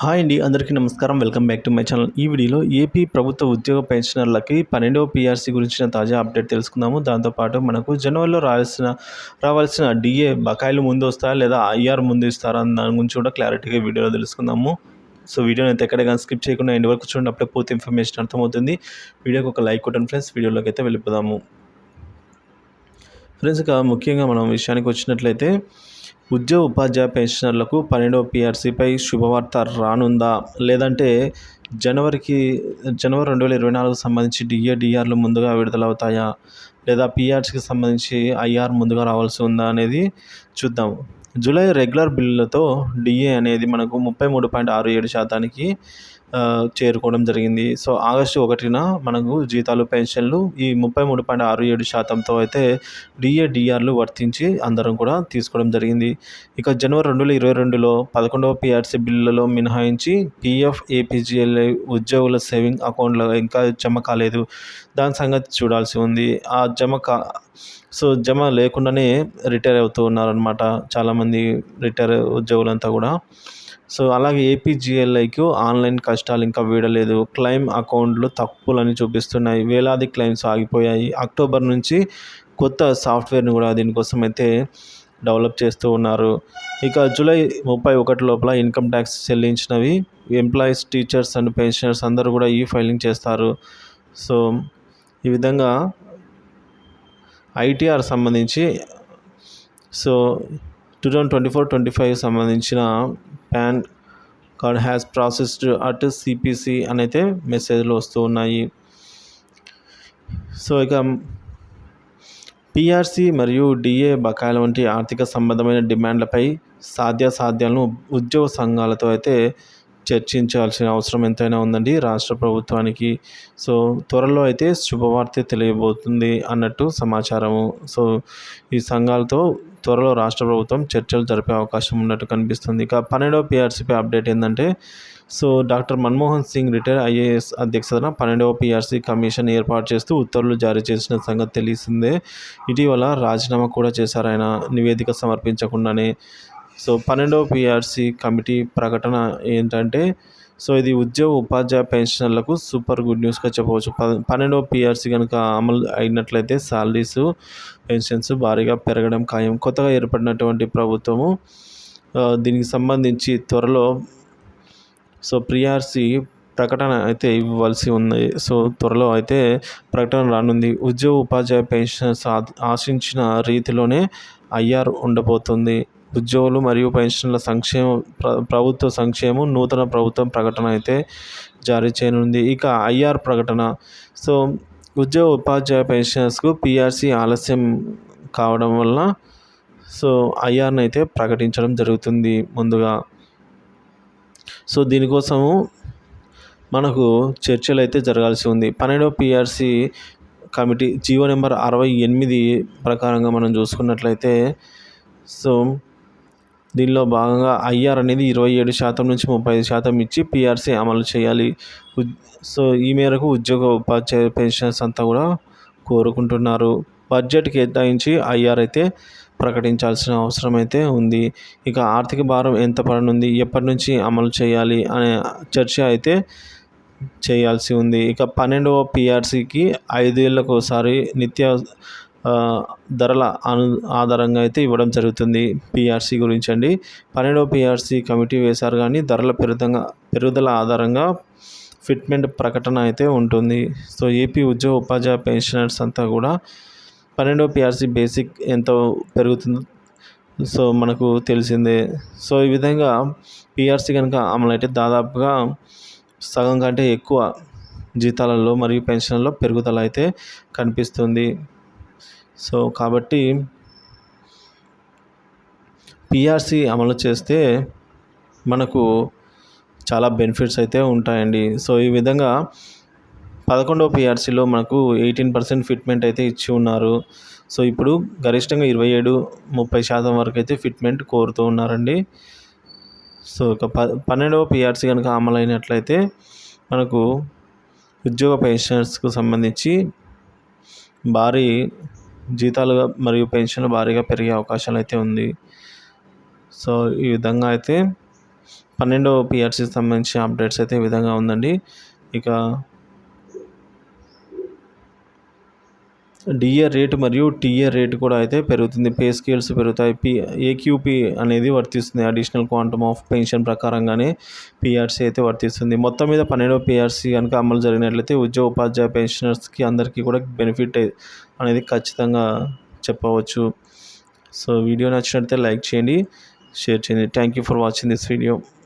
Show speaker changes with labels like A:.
A: Hi అండి అందరికీ నమస్కారం. Welcome back to my channel. ఈ వీడియోలో ఏపీ ప్రభుత్వ ఉద్యోగ పెన్షనర్లకి పన్నెండవ పీఆర్సీ గురించిన తాజా అప్డేట్ తెలుసుకుందాము. దాంతోపాటు మనకు జనవరిలో రావాల్సిన రావాల్సిన డిఏ బకాయిలు ముందు వస్తాయా లేదా ఐఆర్ ముందు ఇస్తారా అని దాని గురించి కూడా క్లారిటీగా వీడియోలో తెలుసుకుందాము. సో వీడియోని అయితే ఎక్కడ కానీ స్కిప్ చేయకుండా ఎండ్ వరకు చూడండి. అప్పుడే పూర్తి ఇన్ఫర్మేషన్ అర్థమవుతుంది. వీడియోకి ఒక లైక్ కొట్టండి ఫ్రెండ్స్. వీడియోలోకి అయితే వెళ్ళిపోదాము. ఫ్రెండ్స్ ఇక ముఖ్యంగా మనం విషయానికి వచ్చినట్లయితే ఉద్యోగ ఉపాధ్యాయ పెన్షనర్లకు పన్నెండవ పిఆర్సీపై శుభవార్త రానుందా? లేదంటే జనవరికి జనవరి రెండు వేల ఇరవై నాలుగు సంబంధించి డిఏ డిఆర్లు ముందుగా విడుదలవుతాయా? లేదా పిఆర్సీకి సంబంధించి ఐఆర్ ముందుగా రావాల్సి ఉందా అనేది చూద్దాం. జూలై రెగ్యులర్ బిల్లులతో డిఏ అనేది మనకు ముప్పై మూడు పాయింట్ ఆరు ఏడు శాతానికి చేరుకోవడం జరిగింది. సో ఆగస్టు ఒకటిన మనకు జీతాలు పెన్షన్లు ఈ ముప్పై మూడు పాయింట్ ఆరు ఏడు శాతంతో అయితే డిఏడిఆర్లు వర్తించి అందరం కూడా తీసుకోవడం జరిగింది. ఇక జనవరి రెండు వేల ఇరవై రెండులో పదకొండవ పిఆర్సీ బిల్లులలో మినహాయించి పిఎఫ్ ఏపీజీఎల్ఐ ఉద్యోగుల సేవింగ్ అకౌంట్లో ఇంకా జమ కాలేదు. దాని సంగతి చూడాల్సి ఉంది. ఆ జమ కా సో జమ లేకుండానే రిటైర్ అవుతూ ఉన్నారనమాట చాలామంది రిటైర్ ఉద్యోగులంతా కూడా. సో అలాగే ఏపీజీఎల్ఐకు ఆన్లైన్ కష్టాలు ఇంకా వీడలేదు. క్లెయిమ్ అకౌంట్లు తప్పులని చూపిస్తున్నాయి. వేలాది క్లెయిమ్స్ ఆగిపోయాయి. అక్టోబర్ నుంచి కొత్త సాఫ్ట్వేర్ని కూడా దీనికోసం అయితే డెవలప్ చేస్తూ ఉన్నారు. ఇక జూలై ముప్పై ఒకటి లోపల ఇన్కమ్ ట్యాక్స్ చెల్లించినవి ఎంప్లాయీస్ టీచర్స్ అండ్ పెన్షనర్స్ అందరూ కూడా ఈ ఫైలింగ్ చేస్తారు. సో ఈ విధంగా ఐటీఆర్ సంబంధించి so two thousand twenty four twenty five సంబంధించిన PAN card has processed at CPC అని అయితే మెసేజ్లు వస్తూ ఉన్నాయి. సో ఇక పిఆర్సి మరియు డిఏ బకాయిల వంటి ఆర్థిక సంబంధమైన డిమాండ్లపై సాధ్యాసాధ్యాలను ఉద్యోగ సంఘాలతో అయితే చర్చించాల్సిన అవసరం ఎంతైనా ఉందండి రాష్ట్ర ప్రభుత్వానికి. సో త్వరలో అయితే శుభవార్త తెలియబోతుంది అన్నట్టు సమాచారము. సో ఈ సంఘాలతో త్వరలో రాష్ట్ర ప్రభుత్వం చర్చలు జరిపే అవకాశం ఉన్నట్టు కనిపిస్తుంది. ఇక పన్నెండవ పిఆర్సీపై అప్డేట్ ఏంటంటే so doctor Manmohan Singh retire IAS అధ్యక్షతన పన్నెండవ పిఆర్సీ కమిషన్ ఏర్పాటు చేస్తూ ఉత్తర్వులు జారీ చేసిన సంగతి తెలిసిందే. ఇటీవల రాజీనామా కూడా చేశారు ఆయన. నివేదిక సమర్పించకుండానే సో పన్నెండవ పిఆర్సి కమిటీ ప్రకటన ఏంటంటే సో ఇది ఉద్యోగ ఉపాధ్యాయ పెన్షనర్లకు సూపర్ గుడ్ న్యూస్గా చెప్పవచ్చు. పన్నెండవ పిఆర్సీ కనుక అమలు అయినట్లయితే శాలరీస్ పెన్షన్స్ భారీగా పెరగడం ఖాయం. కొత్తగా ఏర్పడినటువంటి ప్రభుత్వము దీనికి సంబంధించి త్వరలో సో పిఆర్సీ ప్రకటన అయితే ఇవ్వాల్సి ఉంది. సో త్వరలో అయితే ప్రకటన రానుంది. ఉద్యోగ ఉపాధ్యాయ పెన్షన్స్ ఆశించిన రీతిలోనే ఐఆర్ ఉండబోతుంది. ఉద్యోగులు మరియు పెన్షన్ల సంక్షేమ ప్ర ప్రభుత్వ సంక్షేమం నూతన ప్రభుత్వం ప్రకటన అయితే జారీ చేయనుంది. ఇక ఐఆర్ ప్రకటన. సో ఉద్యోగ ఉపాధ్యాయ పెన్షనర్స్కు పిఆర్సీ ఆలస్యం కావడం వల్ల సో ఐఆర్ని అయితే ప్రకటించడం జరుగుతుంది ముందుగా. సో దీనికోసము మనకు చర్చలు అయితే జరగాల్సి ఉంది. పన్నెండవ పిఆర్సీ కమిటీ జీవో నెంబర్ అరవై ఎనిమిది ప్రకారంగా మనం చూసుకున్నట్లయితే సో దీనిలో భాగంగా ఐఆర్ అనేది ఇరవై ఏడు శాతం నుంచి ముప్పై ఐదు శాతం ఇచ్చి పిఆర్సీ అమలు చేయాలి. సో ఈ మేరకు ఉద్యోగ ఉపాధ్యాయ పెన్షన్స్ అంతా కూడా కోరుకుంటున్నారు. బడ్జెట్ కేటాయించి ఐఆర్ అయితే ప్రకటించాల్సిన అవసరం అయితే ఉంది. ఇక ఆర్థిక భారం ఎంత పడనుంది ఎప్పటి నుంచి అమలు చేయాలి అనే చర్చ అయితే చేయాల్సి ఉంది. ఇక పన్నెండవ పిఆర్సీకి ఐదేళ్ళకు ఒకసారి నిత్య ధరల అను ఆధారంగా అయితే ఇవ్వడం జరుగుతుంది పిఆర్సీ గురించి అండి. పన్నెండవ పిఆర్సీ కమిటీ వేశారు కానీ ధరల పెరుదంగా పెరుగుదల ఆధారంగా ఫిట్మెంట్ ప్రకటన అయితే ఉంటుంది. సో ఏపీ ఉద్యోగ ఉపాధ్యాయ పెన్షనర్స్ అంతా కూడా పన్నెండవ పిఆర్సీ బేసిక్ ఎంత పెరుగుతుందో సో మనకు తెలిసిందే. సో ఈ విధంగా పిఆర్సీ కనుక అమలైతే దాదాపుగా సగం కంటే ఎక్కువ జీతాలలో మరియు పెన్షన్లో పెరుగుదల అయితే కనిపిస్తుంది. సో కాబట్టి పిఆర్సీ అమలు చేస్తే మనకు చాలా బెనిఫిట్స్ అయితే ఉంటాయండి. సో ఈ విధంగా పదకొండవ పిఆర్సీలో మనకు ఎయిటీన్ పర్సెంట్ ఫిట్మెంట్ అయితే ఇచ్చి ఉన్నారు. సో ఇప్పుడు గరిష్టంగా ఇరవై ఏడు ముప్పై శాతం వరకు అయితే ఫిట్మెంట్ కోరుతూ ఉన్నారండి. సో ఒక ప పన్నెండవ పిఆర్సీ కనుక అమలైనట్లయితే మనకు ఉద్యోగ పెన్షనర్స్కు సంబంధించి భారీ జీతాలు మరియు పెన్షన్లు భారీగా పెరిగే అవకాశాలు అయితే ఉంది. సో ఈ విధంగా అయితే పన్నెండవ పిఆర్సీకి సంబంధించిన అప్డేట్స్ అయితే ఈ విధంగా ఉందండి. ఇక డిఏ రేటు మరియు టీఏ రేటు కూడా అయితే పెరుగుతుంది. పే స్కేల్స్ పెరుగుతాయి. పి ఏక్యూపీ అనేది వర్తిస్తుంది. అడిషనల్ క్వాంటమ్ ఆఫ్ పెన్షన్ ప్రకారంగానే పిఆర్సీ అయితే వర్తిస్తుంది. మొత్తం మీద పన్నెండవ పిఆర్సీ కనుక అమలు జరిగినట్లయితే ఉద్యోగ ఉపాధ్యాయ పెన్షనర్స్కి అందరికీ కూడా బెనిఫిట్ అనేది ఖచ్చితంగా చెప్పవచ్చు. సో వీడియో నచ్చినట్లయితే లైక్ చేయండి షేర్ చేయండి. Thank you for watching this video.